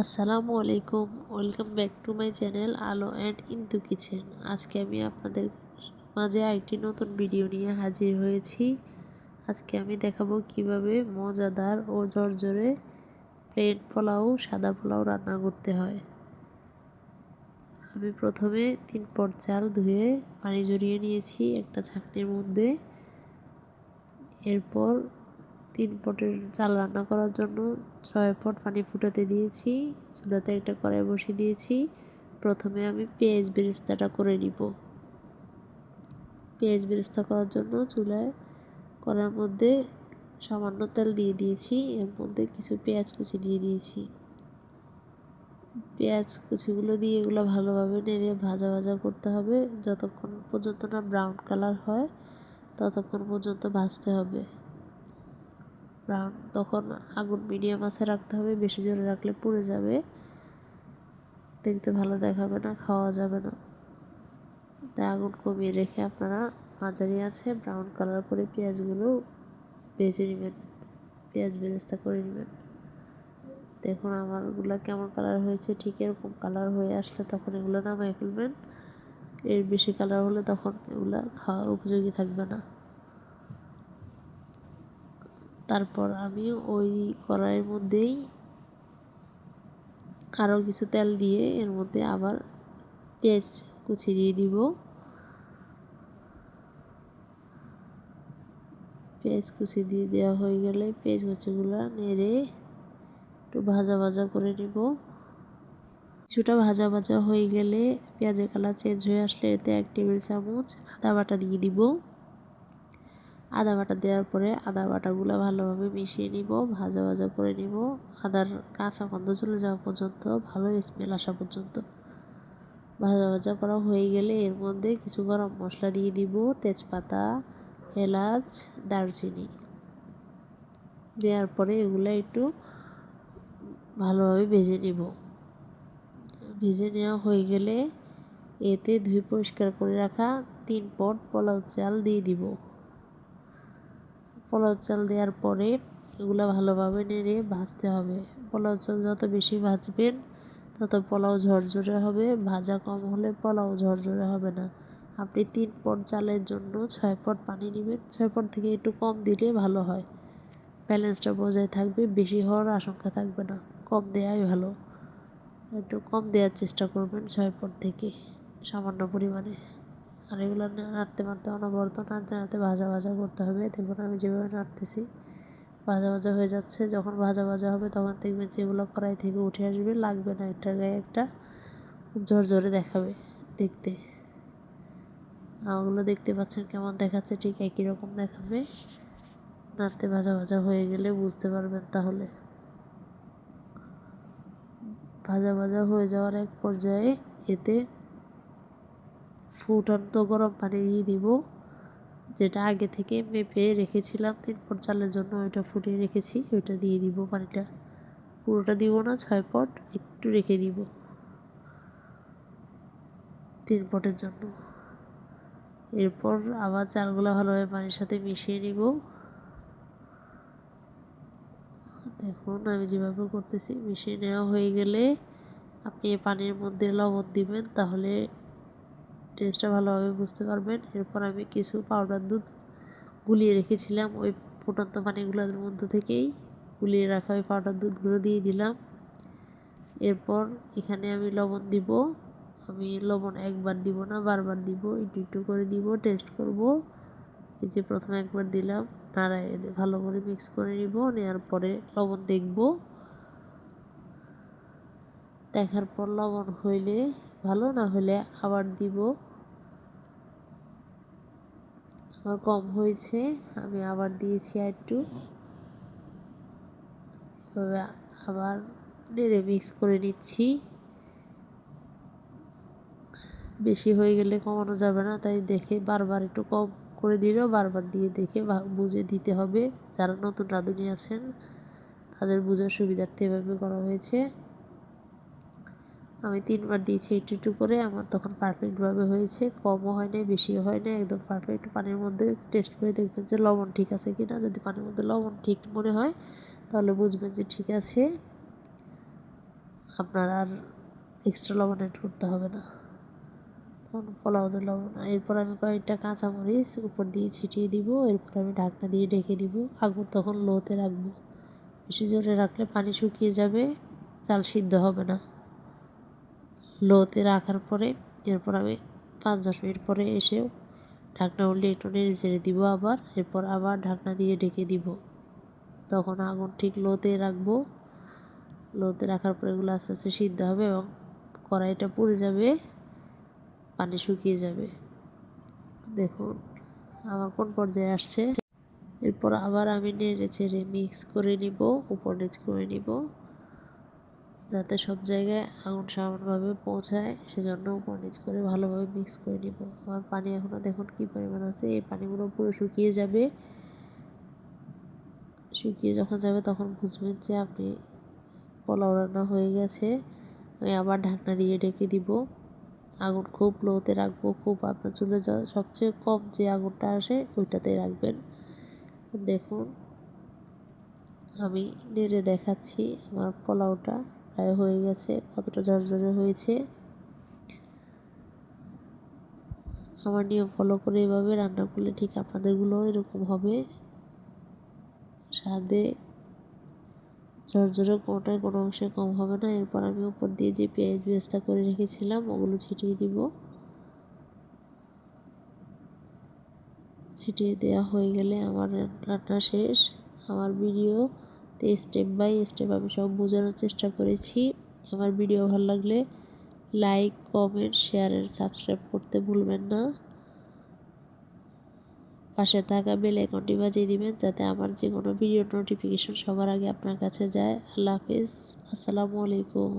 আসসালামু আলাইকুম, welcome back to my channel Alo and Indu kitchen. আজকে আমি আপনাদের মাঝে আরেকটি নতুন ভিডিও নিয়ে হাজির হয়েছি। আজকে আমি দেখাবো কীভাবে মজাদার ও জর্জরে প্লেন পোলাও, সাদা পোলাও রান্না করতে হয়। আমি প্রথমে তিন পট চাল ধুয়ে পানি জড়িয়ে নিয়েছি একটা ছাকনির মধ্যে। এরপর তিন পটের চাল রান্না করার জন্য ছয় পট পানি ফুটাতে দিয়েছি, চুলাতে একটা কড়াই বসিয়ে দিয়েছি। প্রথমে আমি পেঁয়াজ বেরেস্তাটা করে নিব। পেঁয়াজ বেরেস্তা করার জন্য চুলায় করার মধ্যে সামান্য তেল দিয়ে দিয়েছি, এর মধ্যে কিছু পেঁয়াজ কুচি দিয়ে দিয়েছি। পেঁয়াজ কুচিগুলো দিয়ে এগুলো ভালোভাবে নেড়ে ভাজা ভাজা করতে হবে, যতক্ষণ পর্যন্ত না ব্রাউন কালার হয়, ততক্ষণ পর্যন্ত ভাজতে হবে। তখন আগুন মিডিয়াম আছে, রাখতে হবে, বেশি জোরে রাখলে পুড়ে যাবে। দেখতে ভালো দেখাবে না, খাওয়া যাবে না। তাই আগুন কমিয়ে রেখে আপনারা মাঝারি আছে ব্রাউন কালার করে পেঁয়াজগুলো ভেজে নেবেন। পেঁয়াজ বেরেস্তা করে নেবেন। দেখুন আমারগুলো কেমন কালার হয়েছে, ঠিক এরকম কালার হয়ে আসলে তখন এগুলো নামাই ফেলবেন। এর বেশি কালার হলে তখন এগুলো খাওয়ার উপযোগী থাকবে না। তারপর আমি ওই কড়াইয়ের মধ্যেই আরও কিছু তেল দিয়ে এর মধ্যে আবার পেঁয়াজ কুচি দিয়ে দিব। পেঁয়াজ কুচি দিয়ে দেওয়া হয়ে গেলে পেঁয়াজ কুচিগুলো নেড়ে একটু ভাজা ভাজা করে নিব। কিছুটা ভাজা ভাজা হয়ে গেলে পেঁয়াজের কালার চেঞ্জ হয়ে আসলে এতে এক টেবিল চামচ আদা বাটা দিয়ে দিব। আদা বাটা দেওয়ার পরে আদা বাটাগুলো ভালোভাবে মিশিয়ে নিব, ভাজা ভাজা করে নিব। আদার কাঁচা গন্ধ চলে যাওয়া পর্যন্ত, ভালো স্মেল আসা পর্যন্ত। ভাজা ভাজা করা হয়ে গেলে এর মধ্যে কিছু গরম মশলা দিয়ে দিব, তেজপাতা, এলাচ, দারচিনি। দেওয়ার পরে এগুলো একটু ভালোভাবে ভেজে নিব। ভেজে নেওয়া হয়ে গেলে এতে ধুয়ে পরিষ্কার করে রাখা তিন পট পোলাও চাল দিয়ে দিব। পোলাও চাল দেওয়ার পরে এগুলো ভালোভাবে নেড়ে ভাজতে হবে। পোলাও চাল যত বেশি ভাজবেন, তত পোলাও ঝরঝরে হবে। ভাজা কম হলে পোলাও ঝরঝরে হবে না। আপনি তিন পট চালের জন্য ছয় পট পানি নেবেন। ছয় পট থেকে একটু কম দিলে ভালো হয়। ব্যালেন্সটা বজায় থাকবে, বেশি হওয়ার আশঙ্কা থাকবে না। কম দেওয়াই ভালো। একটু কম দেওয়ার চেষ্টা করবেন ছয় পট থেকে সামান্য পরিমাণে। আর এগুলো নাড়তে মারতে অনবরত নাড়তে নাড়তে ভাজা ভাজা করতে হবে। দেখুন, আমি যেভাবে নাড়তেছি, ভাজা ভাজা হয়ে যাচ্ছে। যখন ভাজা ভাজা হবে, তখন দেখবেন যেগুলো কড়াই থেকে উঠে আসবে, লাগবে না। একটা গায়ে একটা খুব ঝরঝরে দেখাবে দেখতে। ওগুলো দেখতে পাচ্ছেন কেমন দেখাচ্ছে, ঠিক একই রকম দেখাবে। নাড়তে ভাজা ভাজা হয়ে গেলে বুঝতে পারবেন তাহলে। ভাজা ভাজা হয়ে যাওয়ার এক পর্যায়ে এতে ফুটন্ত গরম পানি দিয়ে দিব। যেটা আগে থেকে মেপে রেখেছিলাম তিন পট চালের জন্য ওইটা ফুটিয়ে রেখেছি, ওইটা দিয়ে দিব পানিটা। পুরোটা দিব না, ছয় পট একটু রেখে দিব। তিন পটের জন্য। এরপর আবার চালগুলো ভালোভাবে পানির সাথে মিশিয়ে নিব। দেখুন, আমি যেভাবে করতেছি, মিশিয়ে নেওয়া হয়ে গেলে আপনি পানির মধ্যে লবণ দিবেন, তাহলে টেস্টটা ভালোভাবে বুঝতে পারবেন। এরপর আমি কিছু পাউডার দুধ গুলিয়ে রেখেছিলাম। ওই ফুটন্ত পানিগুলোর মধ্যে থেকেই গুলিয়ে রাখা ওই পাউডার দুধগুলো দিয়ে দিলাম। এরপর এখানে আমি লবণ দিব। আমি লবণ একবার দিব না, বারবার দিব, একটু একটু করে দিব টেস্ট করব। এই যে প্রথমে একবার দিলাম নাড়াই ভালো করে মিক্স করে নিব নেওয়ার পরে লবণ দেখব। দেখার পর লবণ হইলে ভালো, না হলে আবার দিব। আমার কম হয়েছে, আমি আবার দিয়েছি আর একটু। আবার নেড়ে মিক্স করে নিচ্ছি। বেশি হয়ে গেলে কমানো যাবে না, তাই দেখে বারবার একটু কম করে দিলেও বারবার দিয়ে দেখে বুঝে দিতে হবে। যারা নতুন রাঁধুনি আছেন, তাদের বোঝার সুবিধার্থে এভাবে করা হয়েছে। আমি তিনবার দিয়েছি একটু একটু করে, আমার তখন পারফেক্টভাবে হয়েছে, কমও হয় না বেশিও হয় না একদম পারফেক্ট পানির মধ্যে টেস্ট করে দেখবেন যে লবণ ঠিক আছে কি না যদি পানির মধ্যে লবণ ঠিক মনে হয়, তাহলে বুঝবেন যে ঠিক আছে, আপনার আর এক্সট্রা লবণ অ্যাড করতে হবে না। তখন পোলাওতে লবণ। এরপর আমি কয়েকটা কাঁচামরিচ উপর দিয়ে ছিটিয়ে দিব, এরপর আমি ঢাকনা দিয়ে ঢেকে দিব। আগুন তখন লোতে রাখব। বেশি জোরে রাখলে পানি শুকিয়ে যাবে, চাল সিদ্ধ হবে না। লোতে রাখার পরে, এরপর আমি পাঁচ দশ মিনিট পরে এসে ঢাকনা উল্টে একটু নেড়ে চেড়ে দিব আবার, এরপর আবার ঢাকনা দিয়ে ঢেকে দিব। তখন আগুন ঠিক লোতে রাখব। লোতে রাখার পর এগুলো আস্তে আস্তে সিদ্ধ হবে এবং কড়াইটা পুড়ে যাবে, পানি শুকিয়ে যাবে। দেখুন, আমার কোন পর্যায়ে আসছে। এরপর আবার আমি নেড়ে চেড়ে মিক্স করে নিব, উপর নিচ করে নিব। যাতে সব জায়গায় আগুন সমানভাবে পৌঁছায়, সেজন্য উপর নিচ করে ভালোভাবে মিক্স করে নিব। আমার পানি এখনও দেখুন কী পরিমাণ আছে, এই পানিগুলো পুরো শুকিয়ে যাবে। শুকিয়ে যখন যাবে তখন বুঝবেন যে আপনি পোলাও রান্না হয়ে গেছে। আমি আবার ঢাকনা দিয়ে ডেকে দিব। আগুন খুব লোতে রাখব, খুব আপনার চুলে সবচেয়ে কম যে আগুনটা আসে ওইটাতে রাখবেন। দেখুন, আমি নেড়ে দেখাচ্ছি আমার পোলাওটা। প্রায় হয়ে গেছে, কতটা ঝরঝরে হয়েছে। আমার নিয়ম ফলো করে এভাবে রান্না করলে ঠিক আপনাদেরগুলো এরকম হবে। স্বাদে ঝরঝরে কোনোটাই কোনো অংশে কম হবে না। এরপর আমি উপর দিয়ে যে পেঁয়াজ বেস্তা করে রেখেছিলাম, ওগুলো ছিটিয়ে দিব। ছিটিয়ে দেওয়া হয়ে গেলে আমার রান্না শেষ। আমার ভিডিওতে স্টেপ বাই স্টেপ আমি সব বোঝানোর চেষ্টা করেছি। আমার ভিডিও ভালো লাগলে লাইক কমেন্ট শেয়ার আর সাবস্ক্রাইব করতে ভুলবেন না। পাশে থাকা বেল আইকনটি বাজিয়ে দিবেন যাতে আমার যে কোনো ভিডিও নোটিফিকেশন সবার আগে আপনার কাছে যায়। আল্লাহ হাফিজ। আসসালামু আলাইকুম।